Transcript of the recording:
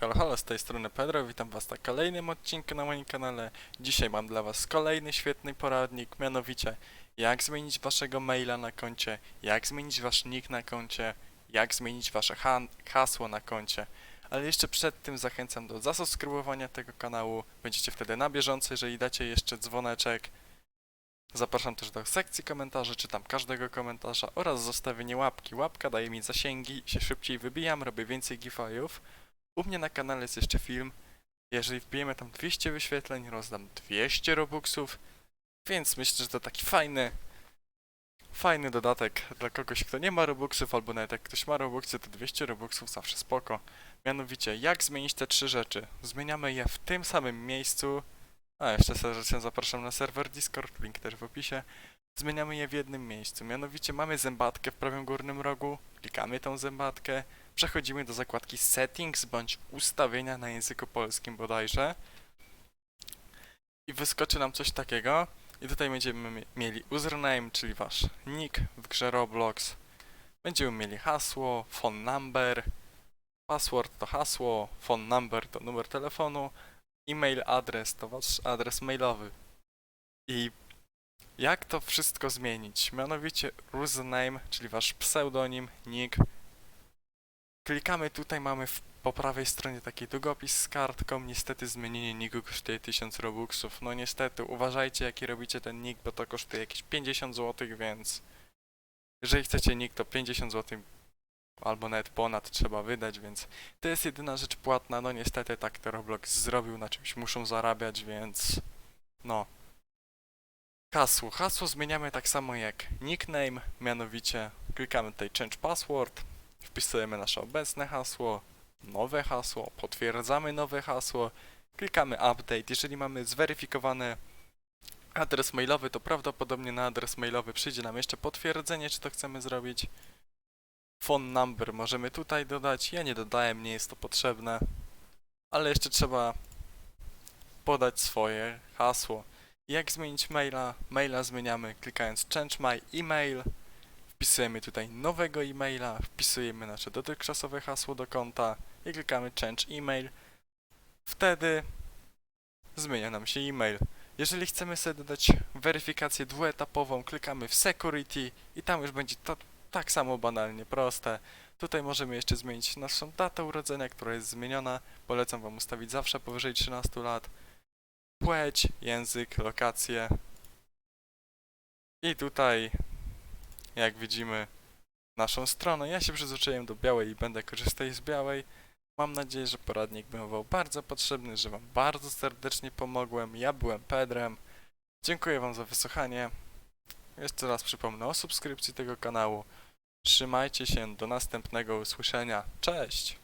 Halo, halo, z tej strony Pedro, witam was na kolejnym odcinku na moim kanale. Dzisiaj mam dla was kolejny świetny poradnik, mianowicie jak zmienić waszego maila na koncie, jak zmienić wasz nick na koncie, jak zmienić wasze hasło na koncie. Ale jeszcze przed tym zachęcam do zasubskrybowania tego kanału, będziecie wtedy na bieżąco, jeżeli dacie jeszcze dzwoneczek. Zapraszam też do sekcji komentarzy, czytam każdego komentarza oraz zostawienie łapki. Łapka daje mi zasięgi, się szybciej wybijam, robię więcej gifajów. U mnie na kanale jest jeszcze film. Jeżeli wbijemy tam 200 wyświetleń, rozdam 200 robuxów. Więc myślę, że to taki fajny, fajny dodatek dla kogoś, kto nie ma robuxów, albo nawet jak ktoś ma robuxy, to 200 robuxów zawsze spoko. Mianowicie, jak zmienić te trzy rzeczy? Zmieniamy je w tym samym miejscu. A, jeszcze serdecznie zapraszam na serwer Discord, link też w opisie. Zmieniamy je w jednym miejscu. Mianowicie mamy zębatkę w prawym górnym rogu, klikamy tą zębatkę, przechodzimy do zakładki Settings bądź ustawienia na języku polskim bodajże i wyskoczy nam coś takiego i tutaj będziemy mie- mieli username, czyli wasz nick w grze Roblox. Będziemy mieli hasło, phone number, password to hasło, phone number to numer telefonu, e-mail adres to wasz adres mailowy. I jak to wszystko zmienić? Mianowicie username, czyli wasz pseudonim, nick, Klikamy tutaj, mamy w, po prawej stronie taki długopis z kartką. Niestety zmienienie niku kosztuje 1000 robuxów. No niestety, uważajcie jaki robicie ten nick, bo to kosztuje jakieś 50 zł, więc jeżeli chcecie nick, to 50 zł albo nawet ponad trzeba wydać, więc to jest jedyna rzecz płatna. No niestety tak to Roblox zrobił, na czymś muszą zarabiać, więc no. Hasło. Hasło zmieniamy tak samo jak nickname, mianowicie klikamy tutaj change password, wpisujemy nasze obecne hasło, nowe hasło, potwierdzamy nowe hasło, klikamy update. Jeżeli mamy zweryfikowany adres mailowy, to prawdopodobnie na adres mailowy przyjdzie nam jeszcze potwierdzenie, czy to chcemy zrobić. Phone number możemy tutaj dodać. Ja nie dodałem, nie jest to potrzebne. Ale jeszcze trzeba podać swoje hasło. Jak zmienić maila? Maila zmieniamy klikając change my email. Wpisujemy tutaj nowego e-maila, wpisujemy nasze dotychczasowe hasło do konta i klikamy change email. Wtedy zmienia nam się e-mail. Jeżeli chcemy sobie dodać weryfikację dwuetapową, klikamy w security i tam już będzie to tak samo banalnie proste. Tutaj możemy jeszcze zmienić naszą datę urodzenia, która jest zmieniona. Polecam Wam ustawić zawsze powyżej 13 lat. Płeć, język, lokację. I tutaj jak widzimy naszą stronę. Ja się przyzwyczaiłem do białej i będę korzystać z białej. Mam nadzieję, że poradnik był bardzo potrzebny, że Wam bardzo serdecznie pomogłem. Ja byłem Pedrem. Dziękuję Wam za wysłuchanie. Jeszcze raz przypomnę o subskrypcji tego kanału. Trzymajcie się, do następnego usłyszenia. Cześć!